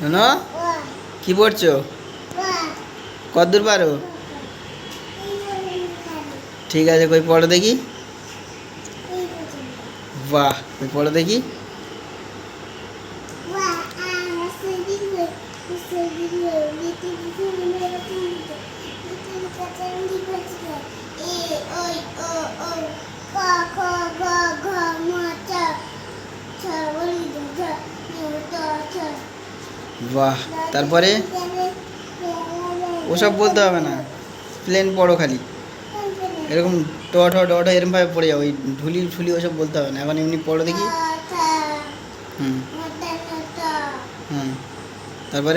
শোনো কি পড়ছো কদ্দূর পারো ঠিক আছে কই পড়ো দেখি বাহ কই পড়ো দেখি বাহ তারপরে? ওসব বলতে হবে না। প্লেন পড়ো খালি। এরকম ট, ঠ, ড ঠ এরকমভাবে পড়ে যাও। ওই ঢুলি ঠুলি ওসব বলতে হবে না। এখন এমনি পড়ো দেখি। হুম। হুম। তারপর?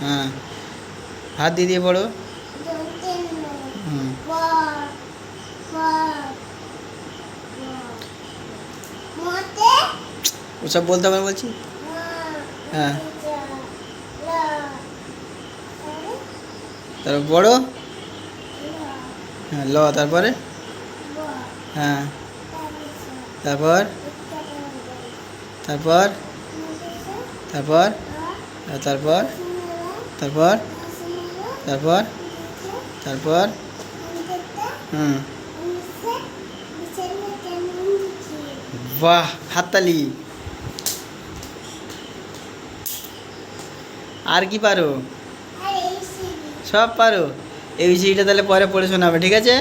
হ্যাঁ। হাত দিয়ে দিয়ে পড়ো। হুম। ওসব বলতে হবে বলছি? হ্যাঁ। তারপর বড়? হ্যাঁ ল তারপরে? হ্যাঁ। তারপর? তারপর? তারপর? তারপর? তারপর? তারপর? তারপর? হুম। বাহ হাততালি। আর কি পারো? সব পারো? এই বিষয়টা তাহলে পরে পড়ে শোনাবে ঠিক আছে?